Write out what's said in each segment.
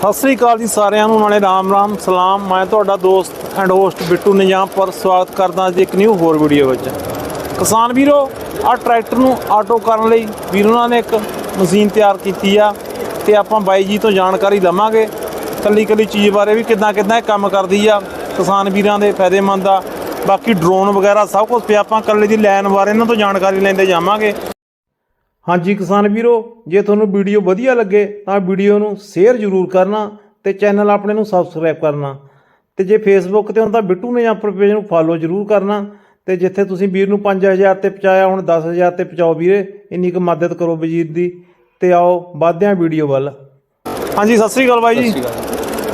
ਸਤਿ ਸ੍ਰੀ ਅਕਾਲ ਜੀ ਸਾਰਿਆਂ ਨੂੰ, ਨਾਲੇ ਰਾਮ ਰਾਮ, ਸਲਾਮ। ਮੈਂ ਤੁਹਾਡਾ ਦੋਸਤ ਐਂਡ ਹੋਸਟ ਬਿੱਟੂ ਨਿਜਾਮ ਪਰ ਸਵਾਗਤ ਕਰਦਾ ਅੱਜ ਇੱਕ ਨਿਊ ਹੋਰ ਵੀਡੀਓ ਵਿੱਚ। ਕਿਸਾਨ ਵੀਰੋ ਆ ਟਰੈਕਟਰ ਨੂੰ ਆਟੋ ਕਰਨ ਲਈ ਵੀਰ ਉਹਨਾਂ ਨੇ ਇੱਕ ਮਸ਼ੀਨ ਤਿਆਰ ਕੀਤੀ ਆ ਤੇ ਆਪਾਂ ਬਾਈ ਜੀ ਤੋਂ ਜਾਣਕਾਰੀ ਲਵਾਂਗੇ। ਕੱਲੀ ਕੱਲੀ ਚੀਜ਼ ਬਾਰੇ ਵੀ ਕਿੱਦਾਂ ਕਿੱਦਾਂ ਇਹ ਕੰਮ ਕਰਦੀ ਆ, ਕਿਸਾਨ ਵੀਰਾਂ ਦੇ ਫਾਇਦੇਮੰਦ ਆ। ਬਾਕੀ ਡਰੋਨ ਵਗੈਰਾ ਸਭ ਕੁਝ ਪਿਆ, ਆਪਾਂ ਕੱਲੇ ਦੀ ਲਾਈਨ ਬਾਰੇ ਇਹਨਾਂ ਤੋਂ ਜਾਣਕਾਰੀ ਲੈਂਦੇ ਜਾਵਾਂਗੇ। ਹਾਂਜੀ ਕਿਸਾਨ ਵੀਰੋ, ਜੇ ਤੁਹਾਨੂੰ ਵੀਡੀਓ ਵਧੀਆ ਲੱਗੇ ਤਾਂ ਵੀਡੀਓ ਨੂੰ ਸ਼ੇਅਰ ਜ਼ਰੂਰ ਕਰਨਾ ਤੇ ਚੈਨਲ ਆਪਣੇ ਨੂੰ ਸਬਸਕ੍ਰਾਈਬ ਕਰਨਾ। ਤੇ ਜੇ ਫੇਸਬੁੱਕ ਤੇ ਹੁਣ ਤਾਂ ਬਿੱਟੂ ਨੇ ਆਪਰ ਪੇਜ ਨੂੰ ਫਾਲੋ ਜ਼ਰੂਰ ਕਰਨਾ। ਤੇ ਜਿੱਥੇ ਤੁਸੀਂ ਵੀਰ ਨੂੰ 5000 ਤੇ ਪਹੁੰਚਾਇਆ, ਹੁਣ 10000 ਤੇ ਪਹੁੰਚਾਓ ਵੀਰੇ। ਇੰਨੀ ਕੁ ਮਦਦ ਕਰੋ ਵਜੀਰ ਦੀ। ਤੇ ਆਓ ਵਧਦੇ ਵੀਡੀਓ ਵੱਲ। ਹਾਂਜੀ, ਸਤਿ ਸ੍ਰੀ ਅਕਾਲ ਬਾਈ ਜੀ।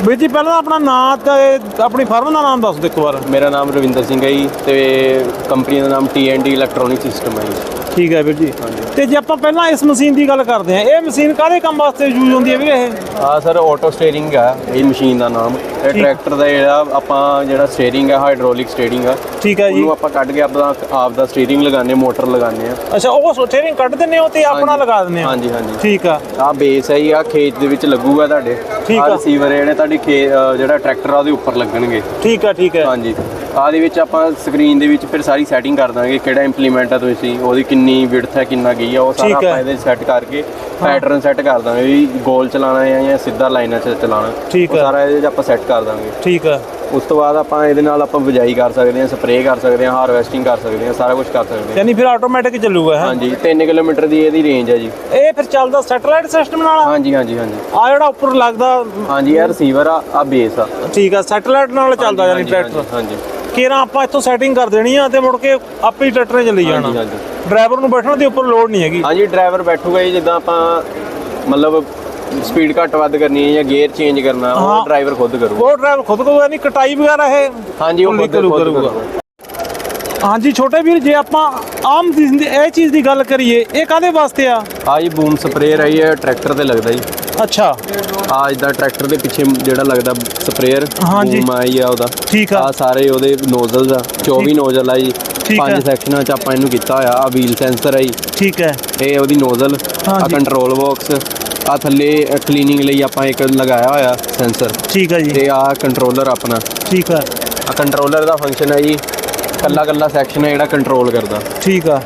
ਵੀਰ ਜੀ ਪਹਿਲਾਂ ਆਪਣਾ ਨਾਮ ਤੇ ਆਪਣੀ ਫਰਮ ਦਾ ਨਾਮ ਦੱਸ ਦਿਓ ਇੱਕ ਵਾਰ। ਮੇਰਾ ਨਾਮ ਰਵਿੰਦਰ ਸਿੰਘ ਹੈ ਜੀ ਤੇ ਕੰਪਨੀ ਦਾ ਨਾਮ ਟੀ ਇਲੈਕਟ੍ਰੋਨਿਕ ਸਿਸਟਮ ਹੈ ਜੀ। ਠੀਕ ਹੈ ਵੀਰ ਜੀ। ਤੇ ਜੇ ਆਪਾਂ ਪਹਿਲਾਂ ਇਸ ਮਸ਼ੀਨ ਦੀ ਗੱਲ ਕਰਦੇ ਹਾਂ ਇਹ ਮਸ਼ੀਨ ਕਾਹਦੇ ਕੰਮ ਵਾਸਤੇ ਯੂਜ਼ ਹੁੰਦੀ ਹੈ ਵੀਰੇ ਇਹ? ਆ ਸਰ ਆਟੋ ਸਟੀਅਰਿੰਗ ਆ ਇਹ ਮਸ਼ੀਨ ਦਾ ਨਾਮ। ਇਹ ਟਰੈਕਟਰ ਦਾ ਜਿਹੜਾ ਆਪਾਂ ਜਿਹੜਾ ਸਟੀਅਰਿੰਗ ਹੈ ਹਾਈਡ੍ਰੋਲਿਕ ਸਟੀਅਰਿੰਗ ਆ ਠੀਕ ਹੈ ਜੀ। ਉਹਨੂੰ ਆਪਾਂ ਕੱਢ ਕੇ ਆਪਦਾ ਆਪ ਦਾ ਸਟੀਅਰਿੰਗ ਲਗਾਉਂਦੇ ਮੋਟਰ ਲਗਾਉਂਦੇ ਆ ਅੱਛਾ ਉਹ ਸਟੀਅਰਿੰਗ ਕੱਢ ਦਿੰਦੇ ਹੋ ਤੇ ਆਪਣਾ। ਲਗਾ ਦਿੰਦੇ ਹੋ? ਹਾਂਜੀ ਹਾਂਜੀ। ਠੀਕ ਆ। ਆ ਬੇਸ ਹੈ ਜੀ ਆ ਖੇਤ ਦੇ ਵਿੱਚ ਲੱਗੂਗਾ ਤੁਹਾਡੇ। ਠੀਕ ਆ। ਆ। ਰਿਸੀਵਰ ਜਿਹੜੇ ਤੁਹਾਡੀ ਜਿਹੜਾ ਟਰੈਕਟਰ ਆ ਉਹਦੇ ਉੱਪਰ ਲੱਗਣਗੇ। ਠੀਕ ਆ ਠੀਕ ਹੈ ਹਾਂਜੀ। ਆ ਦੇ ਵਿੱਚ ਆਪਾਂ ਸਕਰੀਨ ਦੇ ਵਿੱਚ ਫਿਰ ਸਾਰੀ ਸੈਟਿੰਗ ਕਰ ਦਾਂਗੇ ਕਿਹੜਾ ਇੰਪਲੀਮੈਂਟ ਆ ਤੁਸੀਂ ਉਹਦੀ ਕਿੰਨੀ ਵਿਡਥ ਹੈ ਕਿੰਨਾ ਗਈ ਆ ਉਹ ਸਾਰਾ। ਆਪਾਂ ਇਹਦੇ ਸੈੱਟ ਕਰਕੇ ਪੈਟਰਨ ਸੈੱਟ ਕਰ ਦਾਂਗੇ ਵੀ ਗੋਲ ਚਲਾਣਾ ਹੈ ਜਾਂ ਸਿੱਧਾ ਲਾਈਨਾਂ 'ਚ ਚਲਾਣਾ ਉਹ। ਸਾਰਾ ਇਹਦੇ 'ਚ ਆਪਾਂ ਸੈੱਟ ਕਰ ਦਾਂਗੇ। ਠੀਕ ਆ ਉਸ ਤੋਂ ਬਾਅਦ ਆਪਾਂ ਇਹਦੇ ਨਾਲ ਆਪਾਂ ਬਿਜਾਈ ਕਰ ਸਕਦੇ ਹਾਂ ਸਪਰੇਅ ਕਰ ਸਕਦੇ ਹਾਂ ਹਾਰਵੈਸਟਿੰਗ ਕਰ ਸਕਦੇ ਹਾਂ ਸਾਰਾ ਕੁਝ ਕਰ ਸਕਦੇ ਹਾਂ। ਯਾਨੀ ਫਿਰ ਆਟੋਮੈਟਿਕ ਚੱਲੂਗਾ ਹੈ ਹਾਂਜੀ 3 ਕਿਲੋਮੀਟਰ ਦੀ ਇਹਦੀ ਰੇਂਜ ਹੈ ਜੀ। ਇਹ ਫਿਰ ਚੱਲਦਾ ਸੈਟਲਾਈਟ ਸਿਸਟਮ ਨਾਲ? ਹਾਂਜੀ ਹਾਂਜੀ ਹਾਂਜੀ। ਆ ਜਿਹੜਾ ਉੱਪਰ ਲੱਗਦਾ ਹਾਂਜੀ ਇਹ ਰਿਸੀਵਰ ਆ ਆ ਬੇਸ ਆ। ਠੀਕ ਆ ਸੈਟਲਾਈਟ ਨਾਲ ਚੱਲਦਾ ਯਾਨੀ ਟਰੈਕਟਰ ਹਾਂਜੀ। ਕਿਰਾਂ ਆਪਾਂ ਇੱਥੋਂ ਸੈਟਿੰਗ ਕਰ ਦੇਣੀ ਆ ਤੇ ਮੁੜ ਕੇ ਆਪੇ ਹੀ ਟਰੈਕਟਰ ਨੇ ਚੱਲੀ ਜਾਣਾ। ਹਾਂਜੀ। ਡਰਾਈਵਰ ਨੂੰ ਬੈਠਣ ਦੀ ਉੱਪਰ ਲੋਡ ਨਹੀਂ ਹੈਗੀ। ਹਾਂਜੀ ਡਰਾਈਵਰ ਬੈਠੂਗਾ ਜੀ ਜਿੱਦਾਂ ਆਪਾਂ ਮਤਲਬ ਸਪੀਡ ਘੱਟ ਵੱਧ ਕਰਨੀ ਹੈ ਜਾਂ ਗੇਅਰ ਚੇਂਜ ਕਰਨਾ ਹਾਂ। ਉਹ ਡਰਾਈਵਰ ਖੁਦ ਕਰੂਗਾ। ਉਹ ਡਰਾਈਵਰ ਖੁਦ ਕਰੂਗਾ ਨਹੀਂ ਕਟਾਈ ਵਗੈਰਾ ਇਹ ਹਾਂਜੀ ਉਹ ਖੁਦ ਖੁਦ ਕਰੂ- ਕਰੂਗਾ। ਹਾਂਜੀ ਛੋਟੇ ਵੀਰ ਜੇ ਆਪਾਂ ਆਮ ਇਹ ਚੀਜ਼ ਦੀ ਗੱਲ ਕਰੀਏ ਇਹ ਕਾਦੇ ਵਾਸਤੇ ਆ? ਆ ਜੀ ਬੂਮ ਸਪਰੇਅਰ ਹੈ ਇਹ ਟਰੈਕਟਰ ਤੇ ਲੱਗਦਾ ਜੀ। ਅੱਛਾ। ਆ ਜਿੱਦਾਂ ਟਰੈਕਟਰ ਦੇ ਪਿੱਛੇ ਜਿਹੜਾ ਲੱਗਦਾ ਸਪਰੇਅਰ ਹਾਂਜੀ। ਬੂਮ ਆਈ ਆ ਉਹਦਾ। ਠੀਕ ਆ। ਆ ਸਾਰੇ ਉਹਦੇ ਨੋਜ਼ਲਸ ਆ 24 ਨੋਜ਼ਲ ਆ ਜੀ। ਠੀਕ ਪੰਜ। ਸੈਕਸ਼ਨਾਂ ਚ ਆਪਾਂ ਇਹਨੂੰ ਕੀਤਾ ਹੋਇਆ ਆ ਵੀਲ ਸੈਂਸਰ ਆ ਜੀ। ਠੀਕ ਹੈ। ਇਹ ਉਹਦੀ ਨੋਜ਼ਲ ਆ ਹਾਂਜੀ। ਕੰਟਰੋਲ ਬਾਕਸ ਆ ਥੱਲੇ ਕਲੀਨਿੰਗ ਲਈ ਆਪਾਂ ਇੱਕ ਲਗਾਇਆ ਹੋਇਆ ਸੈਂਸਰ ਠੀਕ ਹੈ ਜੀ। ਤੇ ਆ ਕੰਟਰੋਲਰ ਆਪਣਾ। ਠੀਕ ਆ। ਆ ਕੰਟਰੋਲਰ ਦਾ ਫੰਕਸ਼ਨ ਹੈ ਜੀ ਕੱਲਾ ਕੱਲਾ ਸੈਕਸ਼ਨ ਹੈ ਜਿਹੜਾ ਕੰਟਰੋਲ ਕਰਦਾ। ਠੀਕ ਆ।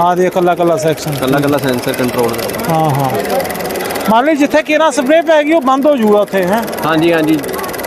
ਆ ਦੇ ਕੱਲਾ ਕੱਲਾ ਸੈਕਸ਼ਨ ਕੱਲਾ ਕੱਲਾ ਸੈਂਸਰ ਕੰਟਰੋਲ ਕਰਦਾ। ਹਾਂ ਹਾਂ। ਮੰਨ ਲਈ ਜਿੱਥੇ ਕਿਹੜਾ ਸਪਰੇਅ ਪੈ ਗਈ ਉਹ ਬੰਦ ਹੋ ਜਾਊਗਾ ਉੱਥੇ ਹੈ। ਹਾਂਜੀ ਹਾਂਜੀ।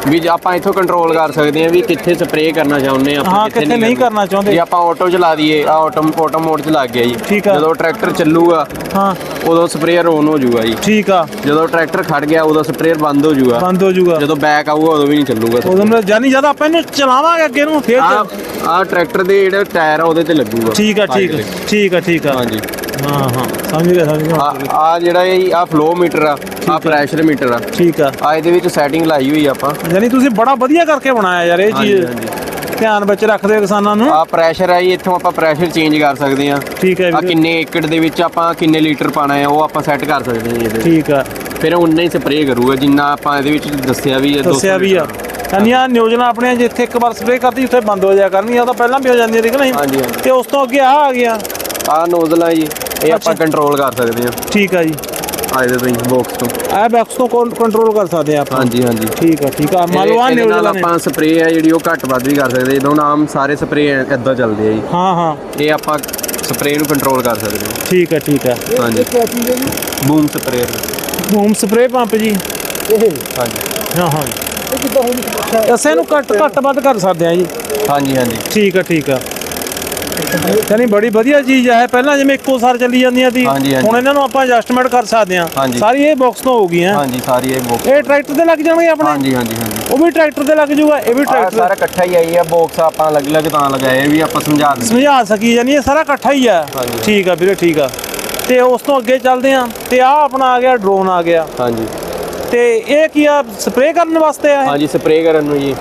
ਵੀ ਆਪਾਂ ਇੱਥੋਂ ਕੰਟਰੋਲ ਕਰ ਸਕਦੇ ਹਾਂ ਵੀ ਕਿੱਥੇ ਸਪਰੇਅ ਕਰਨਾ ਚਾਹੁੰਦੇ ਹਾਂ ਹਾਂ, ਕਿੱਥੇ ਨਹੀਂ ਕਰਨਾ। ਚਾਹੁੰਦੇ। ਜੇ ਆਪਾਂ ਆਟੋ ਚਲਾ ਦਈਏ ਆ ਆਟੋ ਆਟੋ ਮੋਡ ਚ ਲੱਗ ਗਿਆ ਜੀ। ਠੀਕ ਆ। ਜਦੋਂ ਟਰੈਕਟਰ ਚੱਲੂਗਾ ਹਾਂ। ਉਦੋਂ ਸਪਰੇਅਰ ਔਨ ਹੋ ਜਾਊਗਾ ਜੀ। ਠੀਕ ਆ। ਜਦੋਂ ਟਰੈਕਟਰ ਖੜ ਗਿਆ ਉਦੋਂ ਸਪਰੇਅਰ ਬੰਦ ਹੋ ਜਾਊਗਾ। ਬੰਦ ਹੋ ਜਾਊਗਾ। ਜਦੋਂ ਬੈਕ ਆਊਗਾ ਉਦੋਂ ਵੀ ਨਹੀਂ ਚੱਲੂਗਾ। ਉਦੋਂ ਮੈਂ ਜਾਨੀ ਜਦ ਆਪਾਂ ਇਹਨੂੰ ਚਲਾਵਾਂਗੇ ਅੱਗੇ ਨੂੰ ਫੇਰ ਆ ਆ ਟਰੈਕਟਰ ਦੇ ਜਿਹੜੇ ਟਾਇਰ ਆ ਉਹਦੇ ਤੇ ਲੱਗੂਗਾ। ਠੀਕ ਆ ਠੀਕ ਆ। ਠੀਕ ਆ ਠੀਕ ਆ। ਹਾਂਜੀ। ਹਾਂ ਹਾਂ। ਸਮਝ ਗਿਆ ਸਮਝ ਗਿਆ। ਆ ਆ ਜਿਹੜਾ ਇਹ ਆ ਫਲੋ ਮੀਟਰ ਆ ਆ ਪ੍ਰੈਸ਼ਰ ਮੀਟਰ ਆ। ਠੀਕ ਆ। ਆ ਇਹਦੇ ਵਿੱਚ ਸੈਟਿੰਗ ਲਾਈ ਹੋਈ ਆ ਆਪਾਂ। ਯਾਨੀ ਤੁਸੀਂ ਬੜਾ ਵਧੀਆ ਕਰਕੇ ਬਣਾਇਆ ਯਾਰ ਇਹ ਹਾਂਜੀ ਚੀਜ਼। ਹਾਂਜੀ ਧਿਆਨ ਵਿੱਚ ਰੱਖਦੇ ਹੋ ਕਿਸਾਨਾਂ ਨੂੰ। ਆ ਪ੍ਰੈਸ਼ਰ ਆ ਜੀ ਇੱਥੋਂ ਆਪਾਂ ਪ੍ਰੈਸ਼ਰ ਚੇਂਜ ਕਰ ਸਕਦੇ ਆ। ਠੀਕ ਹੈ ਆ ਵੀਰੇ। ਕਿੰਨੇ ਏਕੜ ਦੇ ਵਿੱਚ ਆਪਾਂ ਕਿੰਨੇ ਲੀਟਰ ਪਾਣਾ ਹੈ ਉਹ ਆਪਾਂ ਸੈੱਟ ਕਰ ਸਕਦੇ ਹਾਂ ਜੀ ਇਹਦੇ ਵਿੱਚ। ਠੀਕ ਆ। ਫਿਰ ਉਨਾ ਹੀ ਸਪਰੇਅ ਕਰੂਗਾ ਜਿੰਨਾ ਆਪਾਂ ਇਹਦੇ ਵਿੱਚ ਦੱਸਿਆ ਵੀ ਹੈ 200 ਦੱਸਿਆ ਵੀ ਆ। ਯਾਨੀ ਆ ਨਿਯੋਜਨਾ ਆਪਣੇ ਜਿੱਥੇ ਇੱਕ ਵਾਰ ਸਪਰੇਅ ਕਰਤੀ ਉੱਥੇ ਬੰਦ ਹੋ ਜਾਇਆ ਕਰਨੀ ਆ ਤਾਂ ਪਹਿਲਾਂ ਵੀ ਹੋ ਜਾਂਦੀ ਸੀ ਕਿ ਨਹੀਂ ਹਾਂਜੀ ਤੇ ਉਸ ਤੋਂ ਅੱਗੇ ਆ ਆ ਗਿਆ। ਆ ਨੋਜ਼ਲ ਜੀ। ਇਹ ਆਪਾਂ। ਕੰਟਰੋਲ ਕਰ ਸਕਦੇ ਹਾਂ। ਠੀਕ ਆ ਜੀ। ਆ ਇਹਦੇ ਤੋਂ ਹੀ ਬਾਕਸ ਤੋਂ। ਇਹ ਬੈਕਸ ਤੋਂ ਕੰਟਰੋਲ ਕਰ ਸਕਦੇ ਆ ਆਪਾਂ। ਹਾਂਜੀ ਹਾਂਜੀ। ਠੀਕ ਆ ਠੀਕ ਆ। ਮੰਨ ਲਓ ਆ ਇਹਦੇ ਨਾਲ ਆਪਾਂ ਸਪਰੇਅ ਆ ਜਿਹੜੀ ਉਹ ਘੱਟ ਵੱਧ ਵੀ ਕਰ ਸਕਦੇ ਜਦੋਂ ਆਮ ਸਾਰੇ ਸਪਰੇਅ ਇਦਾਂ ਚੱਲਦੇ ਆ ਜੀ। ਹਾਂ ਹਾਂ। ਇਹ ਆਪਾਂ ਸਪਰੇਅ ਨੂੰ ਕੰਟਰੋਲ ਕਰ ਸਕਦੇ ਹਾਂ ਠੀਕ ਆ ਠੀਕ ਆ। ਹਾਂਜੀ। Boom sprayer home spray pump ਜੀ। ਹਾਂਜੀ। ਹਾਂ ਹਾਂ ਅਸੀਂ ਇਹਨੂੰ ਘੱਟ ਘੱਟ ਵੱਧ ਕਰ ਸਕਦੇ ਆ ਜੀ। ਹਾਂਜੀ ਹਾਂਜੀ। ਠੀਕ ਆ ਠੀਕ ਆ। ਯਾਨੀ ਬੜੀ ਵਧੀਆ ਚੀਜ਼ ਆ ਇਹ ਪਹਿਲਾਂ ਜਿਵੇਂ ਇੱਕੋ ਸਾਰ ਚੱਲੀ ਜਾਂਦੀਆਂ ਸੀ ਹਾਂਜੀ, ਹਾਂਜੀ। ਹੁਣ ਇਹਨਾਂ ਨੂੰ ਆਪਾਂ ਐਡਜਸਟਮੈਂਟ ਕਰ ਸਕਦੇ ਆ ਹਾਂਜੀ। ਸਾਰੀ ਇਹ ਬਾਕਸ ਤੋਂ ਹੋ ਗਈਆਂ। ਹਾਂਜੀ ਸਾਰੀ ਇਹ ਬਾਕਸ ਇਹ ਟਰੈਕਟਰ ਤੇ ਲੱਗ ਜਾਣਗੇ ਆਪਣੇ? ਹਾਂਜੀ ਹਾਂਜੀ ਹਾਂਜੀ। ਉਹ ਵੀ ਟਰੈਕਟਰ ਤੇ ਲੱਗ ਜਾਊਗਾ ਇਹ ਵੀ ਆਹ ਟਰੈਕਟਰ ਸਾਰਾ ਇਕੱਠਾ ਹੀ ਆਈ ਆ ਬਾਕਸ ਆਪਾਂ ਅਲੱਗ ਅਲੱਗ ਤਾਂ ਲਗਾਏ ਆ ਵੀ ਆਪਾਂ ਸਮਝਾ ਦਿੰਦੇ। ਸਮਝਾ ਸਕੀ ਯਾਨੀ ਇਹ ਸਾਰਾ ਇਕੱਠਾ ਹੀ ਆ। ਹਾਂਜੀ। ਠੀਕ ਆ ਵੀਰੇ ਠੀਕ ਆ। ਤੇ ਉਸ ਤੋਂ ਅੱਗੇ ਚੱਲਦੇ ਆ ਤੇ ਆ ਆਪਣਾ ਆ ਗਿਆ ਡਰੋਨ ਆ ਗਿਆ। ਹਾਂਜੀ। ਤੇ ਇਹ ਕੀ ਆ ਸਪਰੇਅ ਕਰਨ ਵਾਸਤੇ ਆ ਇਹ ਹਾਂਜੀ ਸਪਰੇਅ ਕਰਨ ਨੂੰ ਜੀ।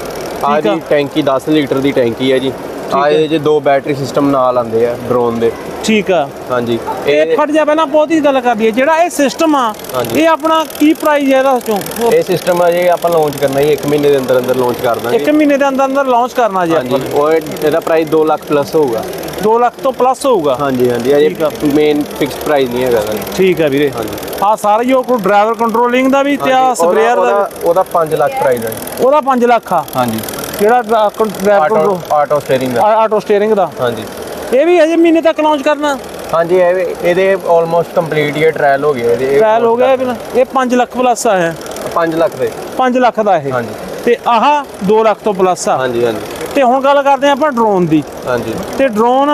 ਆ ਠੀਕ ਆ। ਜੀ ਟੈਂਕੀ 10 ਲੀਟਰ ਦੀ ਟੈਂਕੀ ਹੈ ਜੀ। ਆ ਇਹਦੇ 'ਚ ਦੋ ਬੈਟਰੀ ਸਿਸਟਮ ਨਾਲ ਆਉਂਦੇ ਆ ਡਰੋਨ ਦੇ। ਠੀਕ ਆ। ਹਾਂਜੀ। ਇਹ ਖੜ ਜਾ ਪਹਿਲਾਂ ਬਹੁਤ ਹੀ ਗੱਲ ਕਰਦੀ ਹੈ ਜਿਹੜਾ ਇਹ ਸਿਸਟਮ ਆ। ਇਹ ਆਪਣਾ ਕੀ ਪ੍ਰਾਈਸ ਹੈ ਇਹਦਾ ਚੋਂ ਇਹ ਸਿਸਟਮ ਆ ਜੀ ਆਪਾਂ ਲਾਂਚ ਕਰਨਾ ਜੀ 1 ਮਹੀਨੇ ਦੇ ਅੰਦਰ ਅੰਦਰ ਲਾਂਚ ਕਰ ਇੱਕ ਦਾਂਗੇ ਮਹੀਨੇ ਦੇ ਅੰਦਰ ਅੰਦਰ ਲਾਂਚ ਕਰਨਾ ਜੀ ਹਾਂਜੀ ਆਪਾਂ ਉਹ ਇਹਦਾ ਪ੍ਰਾਈਸ 2 ਲੱਖ ਪਲੱਸ ਹੋਊਗਾ। 2 ਲੱਖ ਤੋਂ ਪਲੱਸ ਹੋਊਗਾ। ਹਾਂਜੀ ਹਾਂਜੀ ਆ। ਅਜੇ ਮੇਨ ਫਿਕਸਡ ਪ੍ਰਾਈਸ ਨਹੀਂ ਹੈਗਾ ਠੀਕ ਹੈ ਵੀਰੇ। ਹਾਂਜੀ। ਆ ਸਾਰਾ ਹੀ ਉਹ ਕੋਈ ਡਰਾਈਵਰ ਕੰਟਰੋਲਿੰਗ ਦਾ ਵੀ ਤੇ ਆ ਸਪਰੇਅਰ ਦਾ ਉਹਦਾ 5 ਲੱਖ ਪ੍ਰਾਈਸ ਹੈ ਉਹਦਾ 5 ਲੱਖ ਆ। ਹਾਂਜੀ। ਜਿਹੜਾ driver auto control auto steering ਦਾ। ਆਟੋ ਸਟੀਅਰਿੰਗ ਦਾ। ਹਾਂਜੀ। ਇਹ ਵੀ ਹਜੇ ਮਹੀਨੇ ਤੱਕ ਲਾਂਚ ਕਰਨਾ? ਹਾਂਜੀ ਇਹ ਇਹਦੇ ਆਲਮੋਸਟ ਕੰਪਲੀਟ ਹੀ ਟ੍ਰਾਇਲ ਹੋ ਗਿਆ ਇਹਦੇ। ਟ੍ਰਾਇਲ ਹੋ ਗਿਆ ਇਹ ਵੀ ਨਾ। ਇਹ 5 ਲੱਖ ਪਲੱਸ ਆ ਹੈ 5 ਲੱਖ ਦੇ। 5 ਲੱਖ ਦਾ ਇਹ। ਹਾਂਜੀ। ਤੇ ਆਹ 2 ਲੱਖ ਤੋਂ ਪਲੱਸ ਆ। ਹਾਂਜੀ ਹਾਂਜੀ। ਤੇ ਹੁਣ ਗੱਲ ਕਰਦੇ ਆਪਾਂ ਡਰੋਨ ਦੀ। ਹਾਂਜੀ। ਤੇ ਡਰੋਨ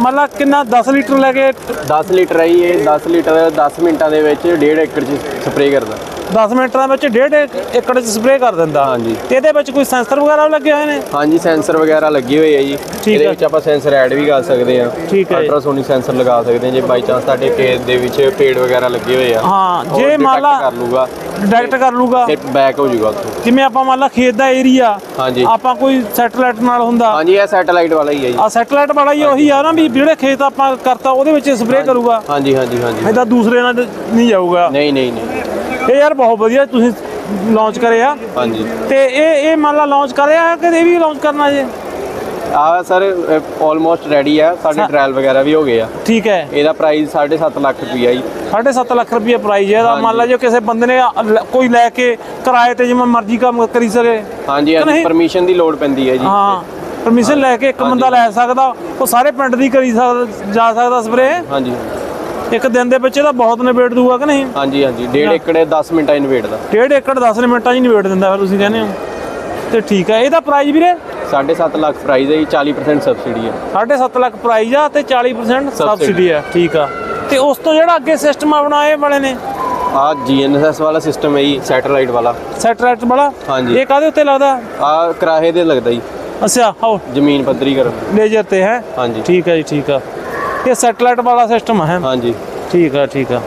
ਮਤਲਬ ਕਿੰਨਾ 10 ਲੀਟਰ ਲੈ ਕੇ 10 ਲੀਟਰ ਹੈ ਜੀ, ਇਹ 10 ਲੀਟਰ 10 ਮਿੰਟਾਂ ਦੇ ਵਿੱਚ 1.5 ਏਕੜ ਚ ਸਪਰੇਅ ਕਰਦਾ। 10 ਮਿੰਟਾਂ ਵਿੱਚ 1.5 ਏਕੜ ਚ ਸਪਰੇਅ ਕਰ ਦਿੰਦਾ। ਹਾਂਜੀ। ਤੇ ਇਹਦੇ ਵਿੱਚ ਕੋਈ ਸੈਂਸਰ ਵਗੈਰਾ ਲੱਗੇ ਹੋਏ ਨੇ? ਹਾਂਜੀ ਸੈਂਸਰ ਵਗੈਰਾ ਲੱਗੇ ਹੋਏ ਆ ਜੀ। ਇਹਦੇ। ਵਿੱਚ ਆਪਾਂ ਸੈਂਸਰ ਐਡ ਵੀ ਕਰ ਸਕਦੇ ਆ। ਠੀਕ ਹੈ। ਅਲਟਰਾਸੋਨਿਕ ਸੈਂਸਰ ਲਗਾ ਸਕਦੇ ਆ ਜੇ ਬਾਈ ਚਾਂਸ ਤੁਹਾਡੇ ਖੇਤ ਦੇ ਵਿੱਚ ਪੇੜ ਵਗੈਰਾ ਲੱਗੇ ਹੋਏ ਆ। ਹਾਂ ਜੇ ਮੰਨ ਲਾ ਕਰ ਲੂਗਾ ਡਾਇਰੈਕਟ ਕਰ ਲੂਗਾ ਤੇ ਬੈਕ ਹੋ ਜਾਊਗਾ ਉੱਥੋਂ। ਜਿਵੇਂ ਆਪਾਂ ਮੰਨ ਲਾ ਖੇਤ ਦਾ ਏਰੀਆ ਹਾਂਜੀ। ਆਪਾਂ ਕੋਈ ਸੈਟਲਾਈਟ ਨਾਲ ਹੁੰਦਾ। ਹਾਂਜੀ ਇਹ ਸੈਟੇਲਾਈਟ ਵਾਲਾ ਹੀ ਹੈ ਜੀ। ਆ ਸੈਟਲਾਈਟ ਵਾਲਾ ਹੀ ਉਹੀ ਆ ਨਾ ਵੀ ਜਿਹੜੇ ਖੇਤ ਆਪਾਂ ਕਰਤਾ ਉਹਦੇ ਵਿੱਚ ਸਪਰੇਅ ਕਰੂਗਾ। ਹਾਂਜੀ ਹਾਂਜੀ ਹਾਂਜੀ। ਇਹਦਾ ਦੂਸਰੇ ਨਾਲ ਨਹੀਂ ਜਾਊਗਾ। ਨਹੀਂ ਨਹੀਂ ਨਹੀਂ। ਇਹ ਯਾਰ ਬਹੁਤ ਵਧੀਆ ਤੁਸੀਂ ਲਾਂਚ ਕਰਿਆ ਹਾਂਜੀ। ਤੇ ਇਹ ਇਹ ਮੰਨ ਲਾ ਲਾਂਚ ਕਰਿਆ ਕਿ ਇਹ ਵੀ ਲਾਂਚ ਕਰਨਾ ਜੇ? ਆ ਸਰ ਆਲਮੋਸਟ ਰੈਡੀ ਆ। ਸਾਡੇ ਟ੍ਰਾਇਲ ਵਗੈਰਾ ਵੀ ਹੋ ਗਏ ਆ। ਠੀਕ ਹੈ। ਇਹਦਾ ਪ੍ਰਾਈਸ 7.5 ਲੱਖ ਰੁਪਈਆ ਜੀ। 7.5 ਲੱਖ ਰੁਪਏ ਪ੍ਰਾਈਜ਼ ਹੈ ਇਹਦਾ। ਮੰਨ ਲਾ ਜੇ ਕਿਸੇ ਬੰਦੇ ਨੇ ਕੋਈ ਲੈ ਕੇ ਕਿਰਾਏ ਤੇ ਜਿਵੇਂ ਮਰਜ਼ੀ ਕੰਮ ਕਰੀ ਸਕੇ। ਹਾਂਜੀ? ਪਰਮਿਸ਼ਨ ਦੀ ਲੋੜ ਪੈਂਦੀ ਹੈ ਜੀ। ਹਾਂ। ਪਰਮਿਸ਼ਨ ਲੈ ਕੇ ਇੱਕ ਬੰਦਾ ਲੈ ਸਕਦਾ। ਉਹ ਸਾਰੇ ਪਿੰਡ ਦੀ ਕਰੀ ਸਕਦਾ ਜਾ ਸਕਦਾ ਸਪਰੇਅ ਹਾਂਜੀ। ਇੱਕ ਦਿਨ ਦੇ ਵਿੱਚ ਇਹਦਾ ਬਹੁਤ ਨਿਬੇੜ ਦੂਗਾ ਕਿ ਨਹੀਂ? ਹਾਂਜੀ ਹਾਂਜੀ। 1.5 ਏਕੜ 10 ਮਿੰਟਾਂ ਇਨਵੇਟ ਦਾ। ਡੇਢ ਏਕੜ 10 ਮਿੰਟਾਂ 'ਚ ਹੀ ਨਿਬੇੜ ਦਿੰਦਾ ਫਿਰ ਤੁਸੀਂ ਕਹਿੰਦੇ ਹੋ। ਤੇ ਠੀਕ ਹੈ ਇਹਦਾ ਪ੍ਰਾਈਜ਼ ਵੀਰੇ? 7.5 ਲੱਖ ਪ੍ਰਾਈਸ ਹੈ ਜੀ 40% ਸਬਸਿਡੀ ਹੈ। 7.5 ਲੱਖ ਪ੍ਰਾਈਜ਼ ਆ ਤੇ 40% ਸਬਸਿਡੀ ਆ। ਠੀਕ ਆ। ਤੇ ਉਸ ਤੋਂ ਜਿਹੜਾ ਅੱਗੇ ਸਿਸਟਮ ਆਪਣਾ ਇਹ ਵਾਲੇ ਨੇ? ਆ ਜੀਐਨਐਸਐਸ ਵਾਲਾ ਸਿਸਟਮ ਹੈ ਜੀ ਸੈਟੇਲਾਈਟ ਵਾਲਾ। ਸੈਟਲਾਈਟ ਵਾਲਾ? ਹਾਂਜੀ। ਇਹ ਕਾਦੇ ਉੱਤੇ ਲੱਗਦਾ? ਆ ਕਿਰਾਏ ਦੇ ਲੱਗਦਾ ਜੀ। ਅੱਛਾ ਹੋ ਜ਼ਮੀਨ ਪੱਧਰੀ ਕਰਨ। ਲੇਜ਼ਰ ਤੇ ਹੈ। ਹਾਂਜੀ। ਠੀਕ ਹੈ ਜੀ ਠੀਕ ਆ। ਇਹ ਸੈਟਲਾਈਟ ਵਾਲਾ ਸਿਸਟਮ ਹੈ? ਹਾਂਜੀ। ਠੀਕ ਆ ਠੀਕ ਆ।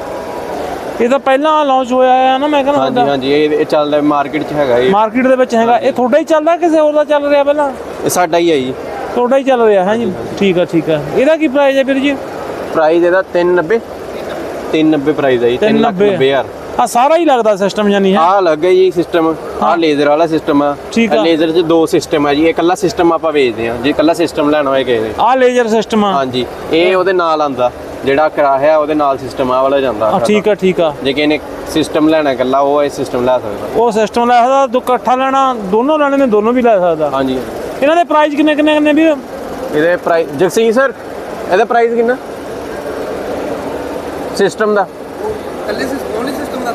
ਇਹ ਤਾਂ ਪਹਿਲਾਂ ਲਾਂਚ ਹੋਇਆ ਹੈ ਨਾ ਮੈਂ ਹਾਂਜੀ ਕਹਿੰਦਾ ਹਾਂਜੀ ਇਹ ਇਹ ਚੱਲਦਾ ਮਾਰਕੀਟ 'ਚ ਹੈਗਾ ਇਹ। ਮਾਰਕੀਟ ਦੇ ਵਿੱਚ ਹੈਗਾ। ਇਹ ਤੁਹਾਡਾ ਹੀ ਚੱਲਦਾ ਕਿਸੇ ਹੋਰ ਦਾ ਚੱਲ ਰਿਹਾ ਪਹਿਲਾਂ? ਇਹ ਸਾਡਾ ਹੀ ਹੈ ਜੀ। ਤੁਹਾਡਾ ਹੀ ਚੱਲ ਰਿਹਾ ਹੈ ਜੀ? ਠੀਕ ਆ ਠੀਕ ਆ। ਇਹਦਾ ਕੀ ਪ੍ਰਾਈਸ ਹੈ ਵੀਰ ਜੀ? ਪ੍ਰਾਈਸ ਇਹਦਾ 390 390 ਪ੍ਰਾਈਸ ਹੈ ਜੀ 390 390,000 ਆ। ਸਾਰਾ ਹੀ ਲੱਗਦਾ ਸਿਸਟਮ ਜਾਨੀ ਹੈ? ਆ ਲੱਗ ਜੀ ਸਿਸਟਮ ਆ ਲੇਜ਼ਰ ਵਾਲਾ ਸਿਸਟਮ ਆ। ਠੀਕ ਆ। ਲੇਜ਼ਰ 'ਚ ਦੋ ਸਿਸਟਮ ਆ ਜੀ। ਇਹ ਇਕੱਲਾ ਸਿਸਟਮ ਆਪਾਂ ਵੇਚਦੇ ਆ ਜੇ ਇਕੱਲਾ ਸਿਸਟਮ ਲੈਣਾ ਹੋਏ ਕਿਸੇ ਨੇ ਆ ਲੇਜ਼ਰ ਸਿਸਟਮ ਆ। ਹਾਂਜੀ। ਇਹ ਉਹਦੇ ਨਾਲ ਆਂਦਾ ਜਿਹੜਾ ਕਿਰਾਇਆ ਉਹਦੇ ਨਾਲ ਸਿਸਟਮ ਆ ਵਾਲਾ ਜਾਂਦਾ। ਆ, ਠੀਕ ਆ ਠੀਕ ਆ। ਜੇ ਕਿਸੇ ਨੇ ਸਿਸਟਮ ਲੈਣਾ ਇਕੱਲਾ ਉਹ ਇਹ ਸਿਸਟਮ ਲੈ ਸਕਦਾ। ਉਹ ਸਿਸਟਮ ਲੈ ਸਕਦਾ ਦੋ ਇਕੱਠਾ ਲੈਣਾ ਦੋਨੋਂ ਲੈਣੇ ਨੇ ਦੋਨੋਂ ਵੀ ਲੈ ਸਕਦਾ। ਹਾਂਜੀ। ਇਹਨਾਂ ਦੇ ਪ੍ਰਾਈਸ ਕਿੰਨੇ ਕਿੰਨੇ ਕਿੰਨੇ ਵੀ? ਇਹਦੇ ਪ੍ਰਾਈਸ ਜਗਸੀਰ ਸਰ ਇਹਦਾ ਪ੍ਰਾਈਸ ਕਿੰਨਾ? ਸਿਸਟਮ ਦਾ। ਕੱਲੇ ਸਿਸਟਮ ਓਨਲੀ ਸਿਸਟਮ ਦਾ?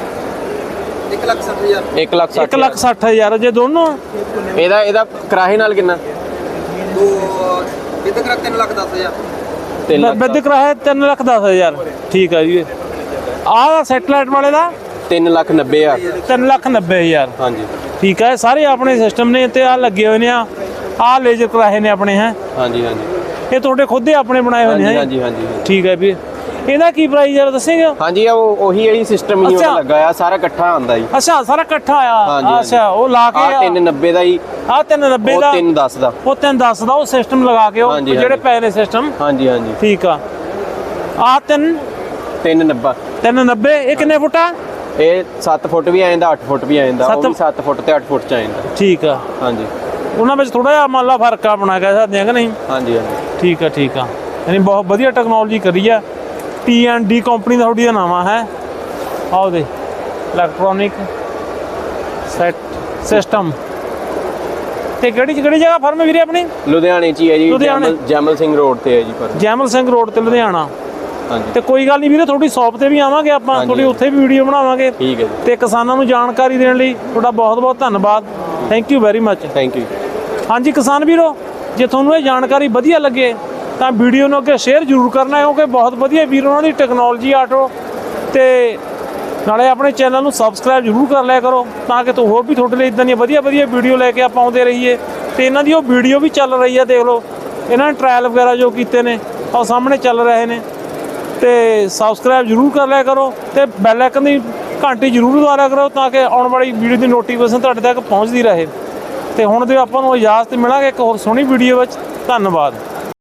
1 ਲੱਖ 60 ਹਜ਼ਾਰ। 1 ਲੱਖ 1 ਲੱਖ 60 ਹਜ਼ਾਰ ਜੇ ਦੋਨੋਂ? ਇਹਦਾ ਇਹਦਾ ਕਿਰਾਏ ਨਾਲ ਕਿੰਨਾ? ਦੋ ਇਹ ਤੱਕ 3 ਲੱਖ 10 ਹਜ਼ਾਰ। 3 ਲੱਖ ਬਿੱਦ ਕਰਾਇਆ 3 ਲੱਖ 10 ਹਜ਼ਾਰ। ਠੀਕ ਆ ਜੀ। ਆਹ ਸੈਟਲਾਈਟ ਵਾਲੇ ਦਾ? 3 ਲੱਖ 90 ਹਜ਼ਾਰ। 3 ਲੱਖ 90 ਹਜ਼ਾਰ। ਹਾਂਜੀ। ਠੀਕ ਹੈ ਸਾਰੇ ਆਪਣੇ ਸਿਸਟਮ ਨੇ ਤੇ ਆ ਲੱਗੇ ਹੋਏ ਨੇ ਆ। ਆ ਲੇਜ਼ਰ ਕਰਾਏ ਨੇ ਆਪਣੇ ਹੈ। ਹਾਂਜੀ ਹਾਂਜੀ। ਇਹ ਤੁਹਾਡੇ ਖੁਦ ਦੇ ਆਪਣੇ ਬਣਾਏ ਹੋਏ ਨੇ ਹਾਂਜੀ ਹੈਂ? ਹਾਂਜੀ ਹਾਂਜੀ ਹਾਂਜੀ। ਠੀਕ ਹੈ ਵੀ ਇਹਦਾ ਕੀ ਪ੍ਰਾਈਸ ਯਾਰ ਦੱਸੇਗਾ? ਹਾਂਜੀ ਆ ਉਹ ਉਹੀ ਜੀ ਸਿਸਟਮ ਹੀ। ਉਹਦਾ ਲੱਗਾ ਆ ਸਾਰਾ ਇਕੱਠਾ ਆਂਦਾ ਜੀ। ਅੱਛਾ ਸਾਰਾ ਇਕੱਠਾ ਆ। ਅੱਛਾ ਉਹ ਲਾ ਆ ਕੇ 390 ਦਾ ਜੀ। ਆ 390 ਉਹ ਦਾ 310 ਦਾ। ਉਹ 310 ਦਾ ਉਹ ਸਿਸਟਮ ਲਗਾ ਕੇ ਉਹ ਜਿਹੜੇ। ਪਏ ਨੇ ਸਿਸਟਮ ਹਾਂਜੀ ਹਾਂਜੀ। ਠੀਕ ਆ। ਆ 3 390 390 ਇਹ ਕਿੰਨੇ ਫੁੱਟ ਆ? ਇਹ 7 ਫੁੱਟ ਵੀ ਆ ਜਾਂਦਾ 8 ਫੁੱਟ ਵੀ ਆ ਜਾਂਦਾ। ਉਹ ਵੀ 7 ਫੁੱਟ ਤੇ 8 ਫੁੱਟ ਚ ਆ ਜਾਂਦਾ। ਠੀਕ ਆ। ਹਾਂਜੀ। ਉਹਨਾਂ ਵਿੱਚ ਥੋੜਾ ਜਿਹਾ ਮੰਨ ਲਾ ਫ਼ਰਕ ਆ ਬਣਾ ਕਹਿ ਸਕਦੇ ਆ ਕਿ ਨਹੀਂ? ਹਾਂਜੀ ਹਾਂਜੀ। ਠੀਕ ਆ ਠੀਕ ਆ। ਯਾਨੀ ਬਹੁਤ ਵਧੀਆ ਟੈਕਨੋਲੋਜੀ ਕਰੀ ਆ। ਡੀ ਕੰਪਨੀ ਦਾ ਤੁਹਾਡੀ ਦਾ ਨਾਮ ਹੈ। ਆਓ ਦੇ ਇਲੈਕਟ੍ਰੋਨਿਕ ਸੈਟ ਸਿਸਟਮ ਤੇ ਕਿਹੜੀ ਕਿਹੜੀ ਜਗ੍ਹਾ ਫਰਮ ਵੀਰੇ ਆਪਣੀ? ਲੁਧਿਆਣੇ ਚ ਹੀ ਹੈ ਜੀ ਲੁਧਿਆਣੇ। ਜੈਮਲ ਜੈਮਲ ਸਿੰਘ ਰੋਡ ਤੇ ਹੈ ਜੀ ਪਰ ਜੈਮਲ ਸਿੰਘ ਰੋਡ ਤੇ ਲੁਧਿਆਣਾ। ਹਾਂਜੀ। ਤੇ ਕੋਈ ਗੱਲ ਨਹੀਂ ਵੀਰੇ ਤੁਹਾਡੀ ਸ਼ਾਪ ਤੇ ਵੀ ਆਵਾਂਗੇ ਆਪਾਂ ਹਾਂਜੀ, ਤੁਹਾਡੀ। ਉੱਥੇ ਵੀ ਵੀਡੀਓ ਬਣਾਵਾਂਗੇ। ਠੀਕ ਹੈ ਜੀ। ਤੇ ਕਿਸਾਨਾਂ ਨੂੰ ਜਾਣਕਾਰੀ ਦੇਣ ਲਈ ਤੁਹਾਡਾ ਬਹੁਤ ਬਹੁਤ ਧੰਨਵਾਦ। Thank you very much thank you ਹਾਂਜੀ ਕਿਸਾਨ ਵੀਰੋ ਜੇ ਤੁਹਾਨੂੰ ਇਹ ਜਾਣਕਾਰੀ ਵਧੀਆ ਲੱਗੇ ਤਾਂ ਵੀਡੀਓ ਨੂੰ ਅੱਗੇ ਸ਼ੇਅਰ ਜ਼ਰੂਰ ਕਰਨਾ, ਕਿਉਂਕਿ ਬਹੁਤ ਵਧੀਆ ਵੀਰ ਉਹਨਾਂ ਦੀ ਟੈਕਨੋਲੋਜੀ ਆਟੋ ਤੇ ਨਾਲੇ ਆਪਣੇ ਚੈਨਲ ਨੂੰ ਸਬਸਕ੍ਰਾਈਬ ਜ਼ਰੂਰ ਕਰ ਲਿਆ ਕਰੋ, ਤਾਂ ਕਿ ਤੂੰ ਹੋਰ ਵੀ ਤੁਹਾਡੇ ਲਈ ਇਦਾਂ ਦੀਆਂ ਵਧੀਆ ਵਧੀਆ ਵੀਡੀਓ ਲੈ ਕੇ ਆਪਾਂ ਆਉਂਦੇ ਰਹੀਏ। ਤੇ ਇਹਨਾਂ ਦੀ ਉਹ ਵੀਡੀਓ ਵੀ ਚੱਲ ਰਹੀ ਆ, ਦੇਖ ਲਓ। ਇਹਨਾਂ ਨੇ ਟ੍ਰਾਇਲ ਵਗੈਰਾ ਜੋ ਕੀਤੇ ਨੇ, ਉਹ ਸਾਹਮਣੇ ਚੱਲ ਰਹੇ ਨੇ। ਤੇ ਸਬਸਕ੍ਰਾਈਬ ਜ਼ਰੂਰ ਕਰ ਲਿਆ ਕਰੋ ਤੇ ਬੈਲ ਆਈਕਨ ਦੀ ਘੰਟੀ ਜ਼ਰੂਰ ਦਬਾਇਆ ਕਰੋ, ਤਾਂ ਕਿ ਆਉਣ ਵਾਲੀ ਵੀਡੀਓ ਦੀ ਨੋਟੀਫਿਕੇਸ਼ਨ ਤੁਹਾਡੇ ਤੱਕ ਪਹੁੰਚਦੀ ਰਹੇ। ਤੇ ਹੁਣ ਦੇ ਆਪਾਂ ਨੂੰ ਇਜਾਜ਼ਤ ਮਿਲਾਂਗੇ ਇੱਕ ਹੋਰ ਸੋਹਣੀ ਵੀਡੀਓ ਵਿੱਚ। ਧੰਨਵਾਦ।